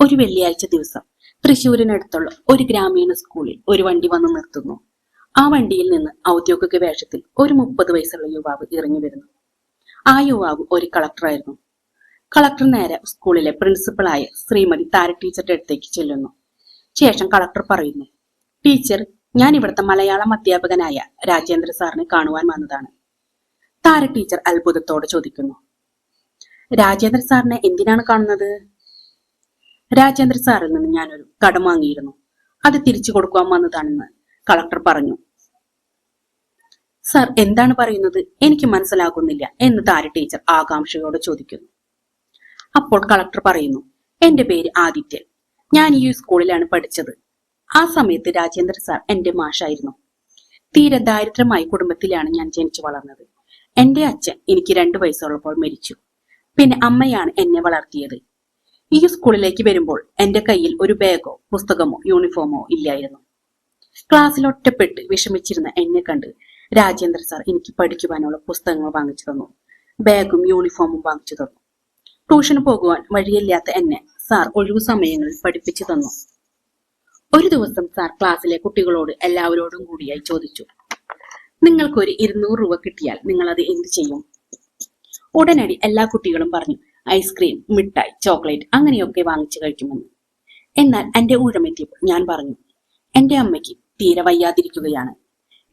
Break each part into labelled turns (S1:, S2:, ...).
S1: ഒരു വെള്ളിയാഴ്ച ദിവസം തൃശൂരിനടുത്തുള്ള ഒരു ഗ്രാമീണ സ്കൂളിൽ ഒരു വണ്ടി വന്ന് നിർത്തുന്നു. ആ വണ്ടിയിൽ നിന്ന് ഔദ്യോഗിക വേഷത്തിൽ ഒരു മുപ്പത് വയസ്സുള്ള യുവാവ് ഇറങ്ങി വരുന്നു. ആ യുവാവ് ഒരു കളക്ടറായിരുന്നു കളക്ടർ നേരെ സ്കൂളിലെ പ്രിൻസിപ്പളായ ശ്രീമതി താര ടീച്ചറുടെ അടുത്തേക്ക് ചെല്ലുന്നു. ശേഷം കളക്ടർ പറയുന്നു ടീച്ചർ ഞാൻ ഇവിടുത്തെ മലയാളം അധ്യാപകനായ രാജേന്ദ്ര സാറിനെ കാണുവാൻ വന്നതാണ്. താര ടീച്ചർ അത്ഭുതത്തോടെ ചോദിക്കുന്നു രാജേന്ദ്ര സാറിനെ എന്തിനാണ് കാണുന്നത്? രാജേന്ദ്ര സാറിൽ നിന്ന് ഞാനൊരു കടം വാങ്ങിയിരുന്നു. അത് തിരിച്ചു കൊടുക്കുവാൻ വന്നതാണെന്ന് കളക്ടർ പറഞ്ഞു. സാർ എന്താണ് പറയുന്നത്? എനിക്ക് മനസ്സിലാകുന്നില്ല എന്ന് താര ടീച്ചർ ആകാംക്ഷയോടെ ചോദിക്കുന്നു. അപ്പോൾ കളക്ടർ പറയുന്നു എന്റെ പേര് ആദിത്യൻ ഞാൻ ഈ സ്കൂളിലാണ് പഠിച്ചത്. ആ സമയത്ത് രാജേന്ദ്ര സാർ എന്റെ മാഷായിരുന്നു. തീരെ ദാരിദ്ര്യമായ കുടുംബത്തിലാണ് ഞാൻ ജനിച്ചു വളർന്നത്. എന്റെ അച്ഛൻ എനിക്ക് രണ്ടു വയസ്സുള്ളപ്പോൾ മരിച്ചു. പിന്നെ അമ്മയാണ് എന്നെ വളർത്തിയത്. ഈ സ്കൂളിലേക്ക് വരുമ്പോൾ എന്റെ കയ്യിൽ ഒരു ബാഗോ പുസ്തകമോ യൂണിഫോമോ ഇല്ലായിരുന്നു. ക്ലാസ്സിൽ ഒറ്റപ്പെട്ട് വിഷമിച്ചിരുന്ന എന്നെ കണ്ട് രാജേന്ദ്ര സാർ എനിക്ക് പഠിക്കുവാനുള്ള പുസ്തകങ്ങൾ വാങ്ങിച്ചു തന്നു. ബാഗും യൂണിഫോമും വാങ്ങിച്ചു തന്നു. ട്യൂഷന് പോകുവാൻ വഴിയില്ലാത്ത എന്നെ സാർ ഒഴിവു സമയങ്ങളിൽ പഠിപ്പിച്ചു തന്നു. ഒരു ദിവസം സാർ ക്ലാസ്സിലെ കുട്ടികളോട് എല്ലാവരോടും കൂടിയായി ചോദിച്ചു നിങ്ങൾക്കൊരു ഇരുന്നൂറ് രൂപ കിട്ടിയാൽ നിങ്ങൾ അത് എന്ത് ചെയ്യും? ഉടനടി എല്ലാ കുട്ടികളും പറഞ്ഞു ഐസ്ക്രീം മിഠായി ചോക്ലേറ്റ് അങ്ങനെയൊക്കെ വാങ്ങിച്ചു കഴിക്കുമെന്ന്. എന്നാൽ എന്റെ ഊഴമെത്തിയപ്പോൾ ഞാൻ പറഞ്ഞു എന്റെ അമ്മയ്ക്ക് തീരെ വയ്യാതിരിക്കുകയാണ്.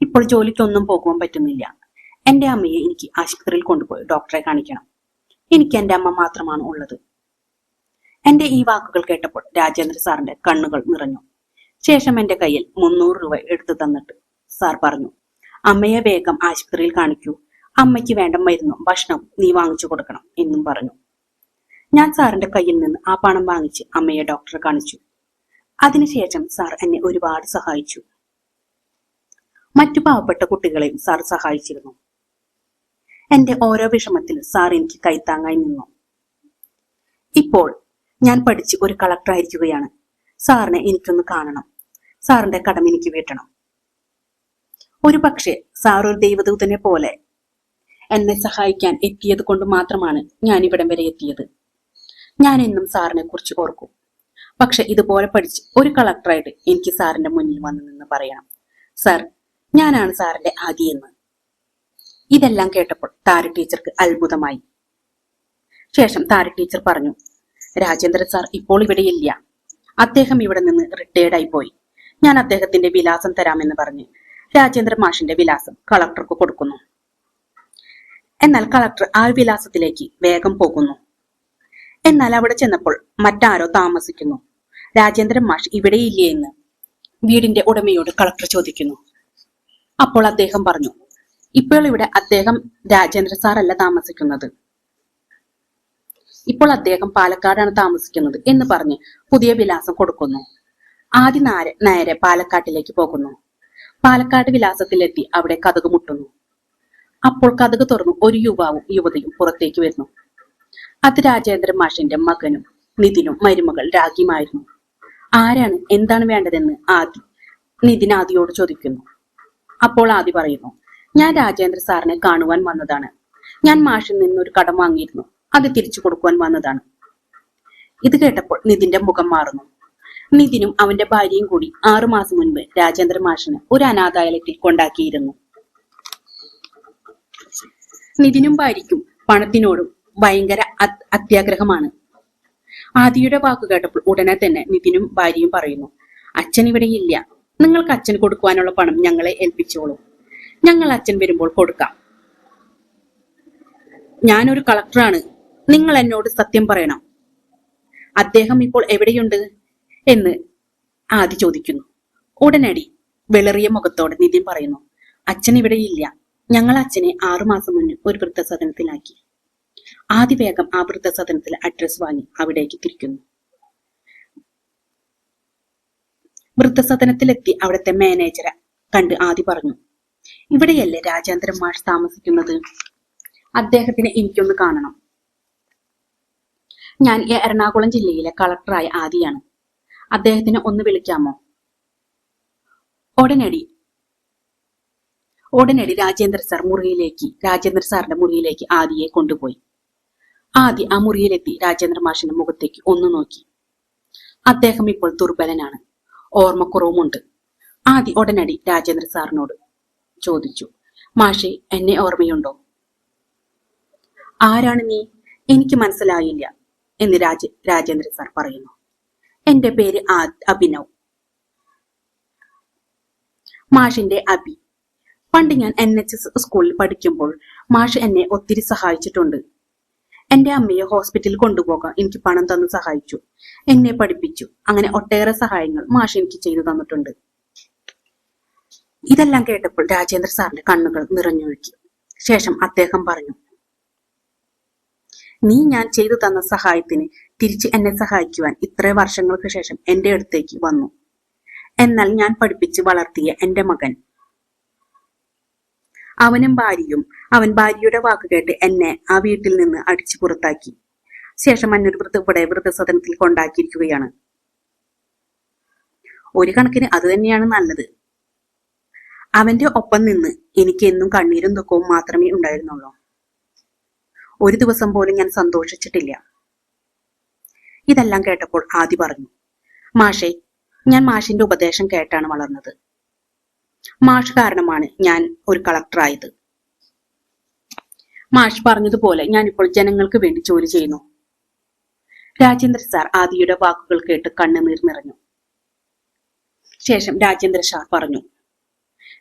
S1: ഇപ്പോൾ ജോലിക്കൊന്നും പോകുവാൻ പറ്റുന്നില്ല. എന്റെ അമ്മയെ എനിക്ക് ആശുപത്രിയിൽ കൊണ്ടുപോയി ഡോക്ടറെ കാണിക്കണം. എനിക്ക് എന്റെ അമ്മ മാത്രമാണ് ഉള്ളത്. എന്റെ ഈ വാക്കുകൾ കേട്ടപ്പോൾ രാജേന്ദ്ര സാറിന്റെ കണ്ണുകൾ നിറഞ്ഞു. ശേഷം എന്റെ കയ്യിൽ മുന്നൂറ് രൂപ എടുത്തു തന്നിട്ട് സാർ പറഞ്ഞു അമ്മയെ വേഗം ആശുപത്രിയിൽ കാണിക്കൂ. അമ്മയ്ക്ക് വേണ്ട മരുന്നും ഭക്ഷണവും നീ വാങ്ങിച്ചു കൊടുക്കണം എന്നും പറഞ്ഞു. ഞാൻ സാറിന്റെ കയ്യിൽ നിന്ന് ആ പണം വാങ്ങിച്ച് അമ്മയെ ഡോക്ടറെ കാണിച്ചു. അതിനുശേഷം സാർ എന്നെ ഒരുപാട് സഹായിച്ചു. മറ്റു പാവപ്പെട്ട കുട്ടികളെയും സാർ സഹായിച്ചിരുന്നു. എന്റെ ഓരോ വിഷമത്തിൽ സാർ എനിക്ക് കൈത്താങ്ങായി നിന്നു. ഇപ്പോൾ ഞാൻ പഠിച്ച് ഒരു കളക്ടർ ആയിരിക്കുകയാണ്. സാറിനെ എനിക്കൊന്ന് കാണണം. സാറിന്റെ കടം എനിക്ക് വീട്ടണം. ഒരു പക്ഷേ സാർ ഒരു ദൈവദൂതനെ പോലെ എന്നെ സഹായിക്കാൻ എത്തിയത് കൊണ്ട് മാത്രമാണ് ഞാൻ ഇവിടം വരെ എത്തിയത്. ഞാൻ എന്നും സാറിനെ കുറിച്ച് ഓർക്കും. പക്ഷെ ഇതുപോലെ പഠിച്ച് ഒരു കളക്ടറായിട്ട് എനിക്ക് സാറിന്റെ മുന്നിൽ വന്നു നിന്ന് പറയണം. സാർ ഞാനാണ് സാറിന്റെ ആദിയെന്ന് ഇതെല്ലാം കേട്ടപ്പോൾ താര ടീച്ചർക്ക് അത്ഭുതമായി. ശേഷം താര ടീച്ചർ പറഞ്ഞു രാജേന്ദ്രൻ സാർ ഇപ്പോൾ ഇവിടെയില്ല അദ്ദേഹം ഇവിടെ നിന്ന് റിട്ടയർഡ് ആയി പോയി. ഞാൻ അദ്ദേഹത്തിന്റെ വിലാസം തരാമെന്ന് പറഞ്ഞ് രാജേന്ദ്ര മാഷിന്റെ വിലാസം കളക്ടർക്ക് കൊടുക്കുന്നു. എന്നാൽ കളക്ടർ ആ വിലാസത്തിലേക്ക് വേഗം പോകുന്നു. എന്നാൽ അവിടെ ചെന്നപ്പോൾ മറ്റാരോ താമസിക്കുന്നു. രാജേന്ദ്രൻ മാഷ് ഇവിടെയില്ലേ എന്ന് വീടിന്റെ ഉടമയോട് കളക്ടർ ചോദിക്കുന്നു. അപ്പോൾ അദ്ദേഹം പറഞ്ഞു ഇപ്പോൾ ഇവിടെ അദ്ദേഹം രാജേന്ദ്ര സാർ അല്ല താമസിക്കുന്നത്. ഇപ്പോൾ അദ്ദേഹം പാലക്കാടാണ് താമസിക്കുന്നത് എന്ന് പറഞ്ഞ് പുതിയ വിലാസം കൊടുക്കുന്നു. ആദ്യ നേരെ നേരെ പാലക്കാട്ടിലേക്ക് പോകുന്നു. പാലക്കാട് വിലാസത്തിലെത്തി അവിടെ കഥക് മുട്ടുന്നു. അപ്പോൾ കഥക് തുറന്നു ഒരു യുവാവും യുവതിയും പുറത്തേക്ക് വരുന്നു. അത് രാജേന്ദ്ര മാഷിന്റെ മകനും നിതിനും മരുമകൾ രാഗിയുമായിരുന്നു ആരാണ്? എന്താണ് വേണ്ടതെന്ന് ആദി നിതിൻ ആദിയോട് ചോദിക്കുന്നു. അപ്പോൾ ആദി പറയുന്നു ഞാൻ രാജേന്ദ്ര സാറിനെ കാണുവാൻ വന്നതാണ്. ഞാൻ മാഷിൽ നിന്നൊരു കടം വാങ്ങിയിരുന്നു. അത് തിരിച്ചു കൊടുക്കുവാൻ വന്നതാണ്. ഇത് കേട്ടപ്പോൾ നിതിന്റെ മുഖം മാറുന്നു. നിതിനും അവന്റെ ഭാര്യയും കൂടി ആറു മാസം മുൻപ് രാജേന്ദ്ര മാഷിന് ഒരു അനാഥാലയത്തിൽ കൊണ്ടാക്കിയിരുന്നു. നിതിനും ഭാര്യയ്ക്കും പണത്തിനോടും ഭയങ്കര അത്യാഗ്രഹമാണ്. ആദിയുടെ വാക്ക് കേട്ടപ്പോൾ ഉടനെ തന്നെ നിതിനും ഭാര്യയും പറയുന്നു അച്ഛൻ ഇവിടെ ഇല്ല. നിങ്ങൾക്ക് അച്ഛന് കൊടുക്കുവാനുള്ള പണം ഞങ്ങളെ ഏൽപ്പിച്ചോളൂ. ഞങ്ങൾ അച്ഛൻ വരുമ്പോൾ കൊടുക്കാം. ഞാനൊരു കളക്ടറാണ്. നിങ്ങൾ എന്നോട് സത്യം പറയണം. അദ്ദേഹം ഇപ്പോൾ എവിടെയുണ്ട്? എന്ന് ആദി ചോദിക്കുന്നു. ഉടനടി വെളറിയ മുഖത്തോടെ നിതിൻ പറയുന്നു അച്ഛൻ ഇവിടെയില്ല ഞങ്ങൾ അച്ഛനെ ആറുമാസം മുന്നേ ഒരു വൃദ്ധസദനത്തിലാക്കി. ആദ്യ വേഗം ആ വൃദ്ധസദനത്തിൽ അഡ്രസ് വാങ്ങി അവിടേക്ക് തിരിക്കുന്നു. വൃദ്ധസദനത്തിലെത്തി അവിടുത്തെ മാനേജറെ കണ്ട് ആദി പറഞ്ഞു ഇവിടെയല്ലേ രാജേന്ദ്രൻ മാഷ് താമസിക്കുന്നത്? അദ്ദേഹത്തിനെ എനിക്കൊന്ന് കാണണം. ഞാൻ എറണാകുളം ജില്ലയിലെ കളക്ടറായ ആദിയാണ്. അദ്ദേഹത്തിനെ ഒന്ന് വിളിക്കാമോ? ഉടനടി. ഉടനടി രാജേന്ദ്ര സാർ മുറിയിലേക്ക് രാജേന്ദ്ര സാറിന്റെ മുറിയിലേക്ക് ആദിയെ കൊണ്ടുപോയി. ആദി ആ മുറിയിലെത്തി രാജേന്ദ്ര മാഷിന്റെ മുഖത്തേക്ക് ഒന്ന് നോക്കി. അദ്ദേഹം ഇപ്പോൾ ദുർബലനാണ്. ഓർമ്മക്കുറവുമുണ്ട്. ആദ്യ ഉടനടി രാജേന്ദ്ര സാറിനോട് ചോദിച്ചു മാഷെ എന്നെ ഓർമ്മയുണ്ടോ? ആരാണ് നീ? എനിക്ക് മനസ്സിലായില്ല എന്ന് രാജ രാജേന്ദ്ര സാർ പറയുന്നു. എന്റെ പേര് അഭിനവ്. മാഷിന്റെ അബി പണ്ട് ഞാൻ എൻ എച്ച് എസ് സ്കൂളിൽ പഠിക്കുമ്പോൾ മാഷ് എന്നെ ഒത്തിരി സഹായിച്ചിട്ടുണ്ട്. എന്റെ അമ്മയെ ഹോസ്പിറ്റലിൽ കൊണ്ടുപോകാൻ എനിക്ക് പണം തന്ന് സഹായിച്ചു. എന്നെ പഠിപ്പിച്ചു. അങ്ങനെ ഒട്ടേറെ സഹായങ്ങൾ മാഷ് എനിക്ക് ചെയ്തു തന്നിട്ടുണ്ട്. ഇതെല്ലാം കേട്ടപ്പോൾ രാജേന്ദ്ര സാറിന്റെ കണ്ണുകൾ നിറഞ്ഞൊഴുക്കി ശേഷം അദ്ദേഹം പറഞ്ഞു നീ ഞാൻ ചെയ്തു തന്ന സഹായത്തിന് തിരിച്ച് എന്നെ സഹായിക്കുവാൻ ഇത്ര വർഷങ്ങൾക്ക് ശേഷം എന്റെ അടുത്തേക്ക് വന്നു. എന്നാൽ ഞാൻ പഠിപ്പിച്ച് വളർത്തിയ എന്റെ മകൻ അവനും ഭാര്യയും അവൻ ഭാര്യയുടെ വാക്ക് കേട്ട് എന്നെ ആ വീട്ടിൽ നിന്ന് അടിച്ചു പുറത്താക്കി. ശേഷം അന്നൊരു വൃദ്ധ ഇവിടെ വൃദ്ധസദനത്തിൽ കൊണ്ടാക്കിയിരിക്കുകയാണ്. ഒരു കണക്കിന് അത് തന്നെയാണ് നല്ലത്. അവന്റെ ഒപ്പം നിന്ന് എനിക്ക് എന്നും കണ്ണീരും ദുഃഖവും മാത്രമേ ഉണ്ടായിരുന്നുള്ളൂ. ഒരു ദിവസം പോലും ഞാൻ സന്തോഷിച്ചിട്ടില്ല. ഇതെല്ലാം കേട്ടപ്പോൾ ആദ്യ പറഞ്ഞു മാഷെ ഞാൻ മാഷിന്റെ ഉപദേശം കേട്ടാണ് വളർന്നത്. മാഷ് കാരണമാണ് ഞാൻ ഒരു കളക്ടറായത് മാഷ് പറഞ്ഞതുപോലെ ഞാനിപ്പോൾ ജനങ്ങൾക്ക് വേണ്ടി ജോലി ചെയ്യുന്നു. രാജേന്ദ്ര സാർ ആദിയുടെ വാക്കുകൾ കേട്ട് കണ്ണുനീർ നിറഞ്ഞു. ശേഷം രാജേന്ദ്ര സാർ പറഞ്ഞു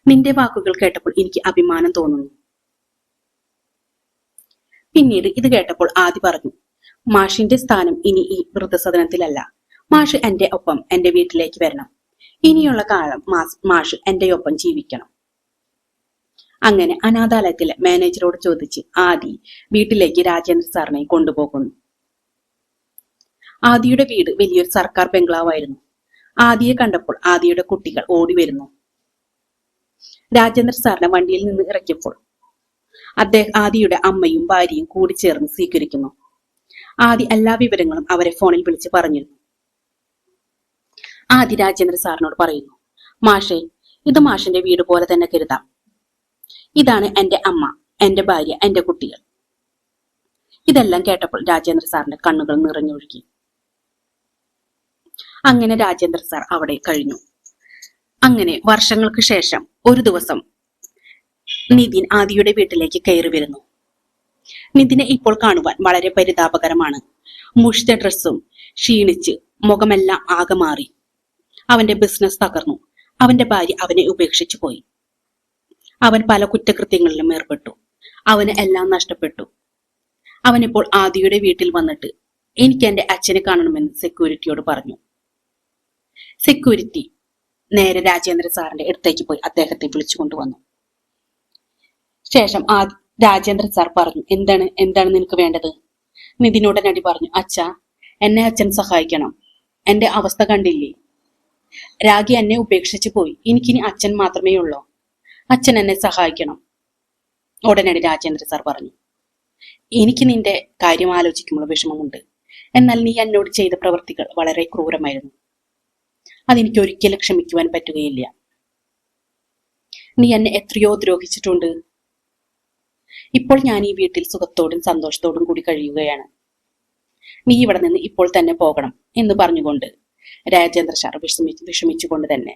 S1: നിന്റെ വാക്കുകൾ കേട്ടപ്പോൾ എനിക്ക് അഭിമാനം തോന്നുന്നു. പിന്നീട് ഇത് കേട്ടപ്പോൾ ആദി പറഞ്ഞു മാഷിന്റെ സ്ഥാനം ഇനി ഈ വൃദ്ധസദനത്തിലല്ല. മാഷ് എന്റെ ഒപ്പം എന്റെ വീട്ടിലേക്ക് വരണം. ഇനിയുള്ള കാലം മാഷ് എന്റെ ഒപ്പം ജീവിക്കണം. അങ്ങനെ അനാഥാലയത്തിലെ മാനേജറോട് ചോദിച്ച് ആദി വീട്ടിലേക്ക് രാജേന്ദ്ര സാറിനെ കൊണ്ടുപോകുന്നു. ആദിയുടെ വീട് വലിയൊരു സർക്കാർ ബംഗ്ലാവായിരുന്നു. ആദിയെ കണ്ടപ്പോൾ ആദിയുടെ കുട്ടികൾ ഓടി വരുന്നു. രാജേന്ദ്ര സാറിനെ വണ്ടിയിൽ നിന്ന് ഇറക്കിയപ്പോൾ അദ്ദേഹം ആദിയുടെ അമ്മയും ഭാര്യയും കൂടി ചേർന്ന് സ്വീകരിക്കുന്നു. ആദി എല്ലാ വിവരങ്ങളും അവരെ ഫോണിൽ വിളിച്ച് പറഞ്ഞിരുന്നു. ആദി രാജേന്ദ്ര സാറിനോട് പറയുന്നു മാഷെ ഇത് മാഷന്റെ വീട് പോലെ തന്നെ കരുതാം. ഇതാണ് എന്റെ അമ്മ എന്റെ ഭാര്യ എന്റെ കുട്ടികൾ. ഇതെല്ലാം കേട്ടപ്പോൾ രാജേന്ദ്ര സാറിന്റെ കണ്ണുകൾ നിറഞ്ഞൊഴുകി. അങ്ങനെ രാജേന്ദ്ര സാർ അവിടെ കഴിഞ്ഞു. അങ്ങനെ വർഷങ്ങൾക്ക് ശേഷം ഒരു ദിവസം നിതിൻ ആദിയുടെ വീട്ടിലേക്ക് കയറി വരുന്നു. നിതിനെ ഇപ്പോൾ കാണുവാൻ വളരെ പരിതാപകരമാണ്. മുഷ്ത ഡ്രസ്സും ക്ഷീണിച്ച് മുഖമെല്ലാം ആകെ മാറി. അവന്റെ ബിസിനസ് തകർന്നു. അവന്റെ ഭാര്യ അവനെ ഉപേക്ഷിച്ചു പോയി. അവൻ പല കുറ്റകൃത്യങ്ങളിലും ഏർപ്പെട്ടു. അവന് എല്ലാം നഷ്ടപ്പെട്ടു. അവനിപ്പോൾ ആദിയുടെ വീട്ടിൽ വന്നിട്ട് എനിക്ക് എന്റെ അച്ഛനെ കാണണമെന്ന് സെക്യൂരിറ്റിയോട് പറഞ്ഞു. സെക്യൂരിറ്റി നേരെ രാജേന്ദ്ര സാറിന്റെ അടുത്തേക്ക് പോയി അദ്ദേഹത്തെ വിളിച്ചു കൊണ്ടുവന്നു. ശേഷം ആ രാജേന്ദ്ര സാർ പറഞ്ഞു എന്താണ് എന്താണ് നിനക്ക് വേണ്ടത്? നിതിനോടനടി പറഞ്ഞു അച്ഛ എന്നെ അച്ഛൻ സഹായിക്കണം. എന്റെ അവസ്ഥ കണ്ടില്ലേ? രാഗി എന്നെ ഉപേക്ഷിച്ചു പോയി. എനിക്കിനി അച്ഛൻ മാത്രമേ ഉള്ളൂ. അച്ഛൻ എന്നെ സഹായിക്കണം. ഉടനടി രാജേന്ദ്ര സാർ പറഞ്ഞു. എനിക്ക് നിന്റെ കാര്യം ആലോചിക്കുമ്പോൾ വിഷമമുണ്ട്. എന്നാൽ നീ എന്നോട് ചെയ്ത പ്രവൃത്തികൾ വളരെ ക്രൂരമായിരുന്നു. അതെനിക്ക് ഒരിക്കലും ക്ഷമിക്കുവാൻ പറ്റുകയില്ല. നീ എന്നെ എത്രയോ ദ്രോഹിച്ചിട്ടുണ്ട്. ഇപ്പോൾ ഞാൻ ഈ വീട്ടിൽ സുഖത്തോടും സന്തോഷത്തോടും കൂടി കഴിയുകയാണ്. നീ ഇവിടെ നിന്ന് ഇപ്പോൾ തന്നെ പോകണം എന്ന് പറഞ്ഞുകൊണ്ട് രാജേന്ദ്ര സാർ വിഷമിച്ച് വിഷമിച്ചുകൊണ്ട് തന്നെ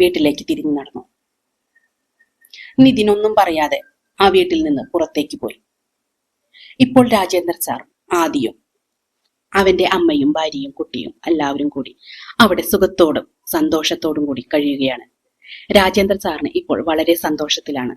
S1: വീട്ടിലേക്ക് തിരിഞ്ഞു നടന്നു. നിതിനൊന്നും പറയാതെ ആ വീട്ടിൽ നിന്ന് പുറത്തേക്ക് പോയി. ഇപ്പോൾ രാജേന്ദ്ര സാർ ആദിയും അവന്റെ അമ്മയും ഭാര്യയും കുട്ടിയും എല്ലാവരും കൂടി അവിടെ സുഖത്തോടും സന്തോഷത്തോടും കൂടി കഴിയുകയാണ്. രാജേന്ദ്ര സാറിന് ഇപ്പോൾ വളരെ സന്തോഷത്തിലാണ്.